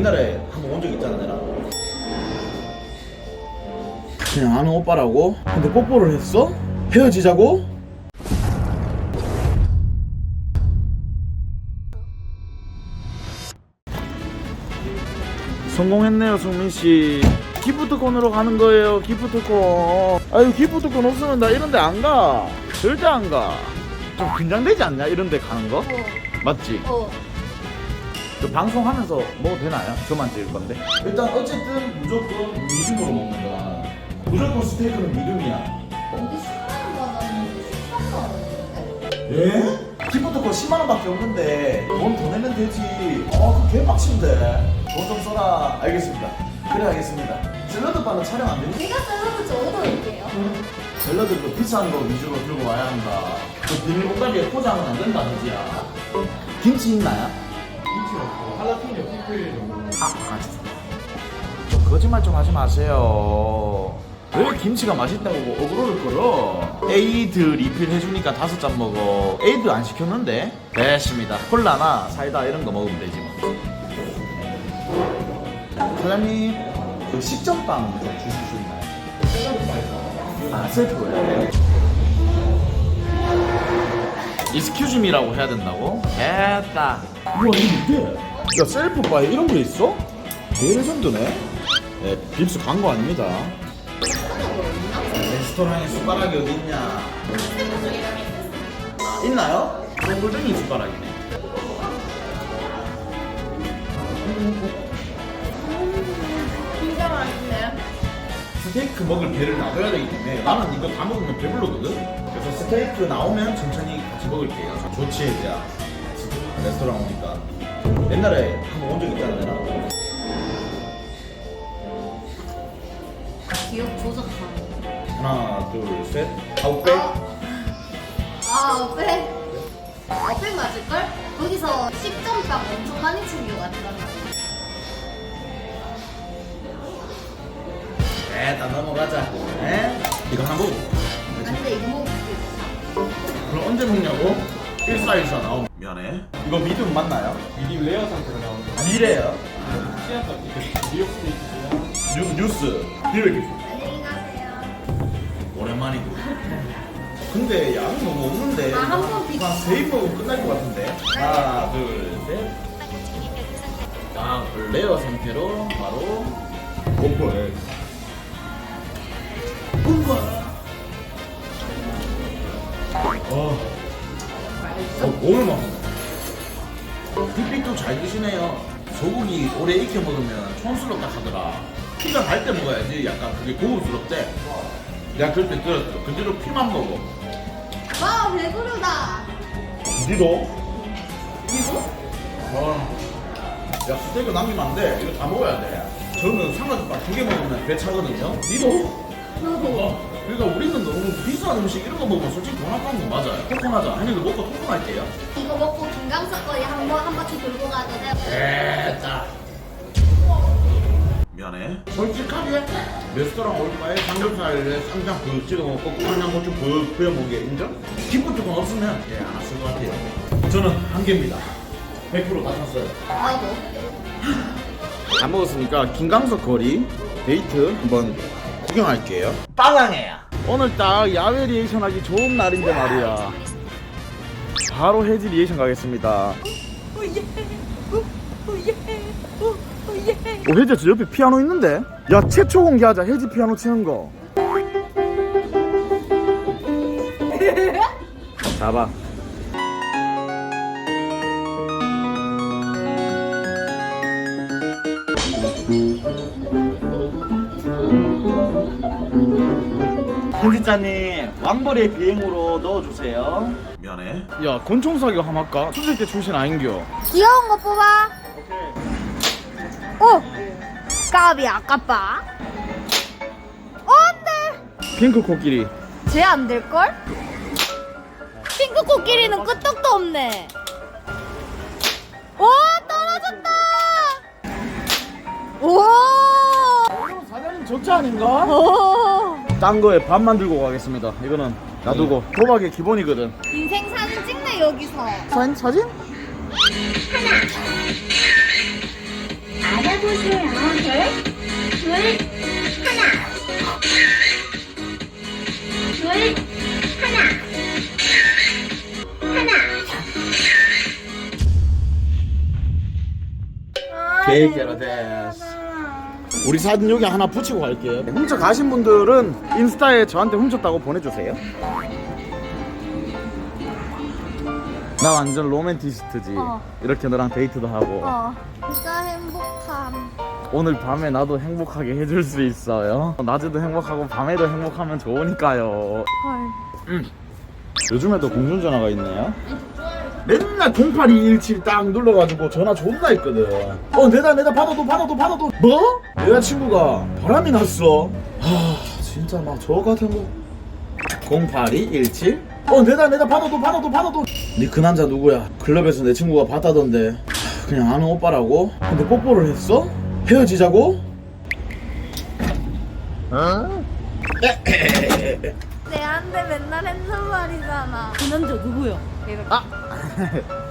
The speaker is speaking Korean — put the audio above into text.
옛날에 한 번 온 적 있잖아 내가 그냥 아는 오빠라고? 근데 뽀뽀를 했어? 헤어지자고? 성공했네요 승민씨 기프트콘으로 가는 거예요 기프트콘 아유 기프트콘 없으면 나 이런 데 안 가 절대 안 가 좀 긴장되지 않냐 이런 데 가는 거? 맞지? 어. 그 방송하면서 먹어도 되나요? 저만 찍을 건데 일단 어쨌든 무조건 미름으로 먹는 거야 무조건 스테이크는 미름이야 여기 10만 원 받았는데 13만 원인데? 예? 기프트콘 10만 원 밖에 없는데 돈 더 내면 되지 어 그거 개빡친데 돈 좀 써라 알겠습니다 그래 알겠습니다 샐러드 바는 촬영 안 되니? 제가 샐러드 적어놓을게요. 샐러드 그 비싼 거 위주로 들고 와야 한다 그 비닐봉다리에 포장은 안 된다 그지야 김치 있나요? 할라피뇨 피클 정도 아, 아 진짜. 거짓말 좀 하지 마세요. 왜 김치가 맛있다고 뭐 어그로를 끌어? 에이드 리필 해주니까 다섯 잔 먹어. 에이드 안 시켰는데? 됐습니다. 콜라나 사이다 이런 거 먹으면 되지 뭐. 사장님, 그 식전빵 좀 주실 수 있나요? 아, 셀프예요? 이스큐즈미라고 해야 된다고? 됐다. 우와, 이게 뭔데? 야, 셀프바에 이런 게 있어? 대레전드네? 네, 빕스 광고 아닙니다. 레스토랑에 숟가락이 어디 있냐? 있나요? 골뱅이 숟가락이네. 진짜 맛있네. 스테이크 먹을 배를 놔둬야 되기 때문에 나는 이거 다 먹으면 배불러거든? 그래서 스테이크 나오면 천천히 같이 먹을게요. 좋지, 야. 레스토랑 오니까. 옛날에 한번 온 적 있잖아, 내가. 기억 조작하는. 하나, 둘, 셋. 아웃백. 아, 어빼? 어빼 맞을걸? 거기서 10점 빵 엄청 많이 챙겨갔잖아. 네, 다 넘어가자. 네? 이거 하나 먹어. 아, 근데 이거 먹을 수 있어. 그럼 언제 먹냐고? 1414 나오면. 미안해. 이거 미디움 맞나요? 미디움 레어 상태로 나오는 거 미래요. 그 뉴욕 스테이크고요 뉴, 뉴스. 안녕히 가세요. 오랜만이고. 근데 양이 너무 없는데. 아, 한번 비- 한세입 먹으면 끝날 것 같은데. 하나, 둘, 셋. 아, 레어 상태로 바로 오픈. 오픈. 어. 어, 오늘 먹네. 빅빅도 잘 드시네요. 소고기 오래 익혀 먹으면 촌스럽다 하더라. 피가 갈때 먹어야지. 약간 그게 고급스럽대. 내가 그럴 때 들었어. 그대로 피만 먹어. 와, 배부르다. 니도? 이거? 어. 야, 스테이크 남기면 안 돼. 이거 다 먹어야 돼. 저는 삼각김밥 두 개 먹으면 배 차거든요. 니도? 어. 그러니까 우리는 너무 비싼 음식 이런 거 먹으면 솔직히 돈 아까운 거 맞아요. 아니, 이거 먹고 통통할게요. 이거 먹고 김강석 거리 한번 한 바퀴 돌고 가도 돼. 됐다. 미안해. 솔직하게 레스토랑 올 바에 삼겹살에 쌈장 그 찍어 먹고 청양고추 그 뿌려 먹게 인정? 기프트콘 없으면 예, 안 왔을 것 같아요. 저는 한 개입니다. 100%다 샀어요. 나도. 다 먹었으니까 김강석 거리 데이트 한번 구경할게요. 빵항해야. 오늘 딱 야외 리액션 하기 좋은 날인데 말이야. 바로 해지 리액션 가겠습니다. 오 혜지 저 옆에 피아노 있는데? 야 최초 공개하자 혜지 피아노 치는 거. 잡아. 편집자님 왕벌의 비행으로 넣어주세요. 미안해. 야 권총 사격 함 할까? 수술대 출신 아닌겨. 귀여운 거 뽑아. 오! 까비 아깝다. 어, 안 돼! 핑크 코끼리. 쟤 안 될걸? 핑크 코끼리는 끄떡도 없네. 오, 떨어졌다! 오! 사장님 적자 아닌가? 오! 딴 거에 반만 들고 가겠습니다. 이거는 놔두고 도박의 기본이거든. 인생 사진 찍네, 여기서. 사진 사진? 아는 해보세요. 셋, 둘, 하나. 둘, 하나. 하나. 케이크로 됐어. 우리 사진 여기 하나 붙이고 갈게요. 훔쳐 가신 분들은 인스타에 저한테 훔쳤다고 보내주세요. 나 완전 로맨티스트지. 어. 이렇게 너랑 데이트도 하고 어. 진짜 행복함. 오늘 밤에 나도 행복하게 해줄 수 있어요. 낮에도 행복하고 밤에도 행복하면 좋으니까요. 헐. 요즘에도 공중전화가 있네요. 맨날 08217 딱 눌러가지고 전화 존나 했거든. 어, 내다, 내다, 받아도, 받아도, 받아도. 뭐? 여자친구가 바람이 났어. 아, 진짜 막 저 같은 거. 08217? 어, 내다, 내다, 받아도, 받아도, 받아도. 니 그 남자 누구야? 클럽에서 내 친구가 봤다던데. 하, 그냥 아는 오빠라고? 근데 뽀뽀를 했어? 헤어지자고? 내한테 맨날 했는 말이잖아. 그 남자 누구요? 이렇게. 아! えっ?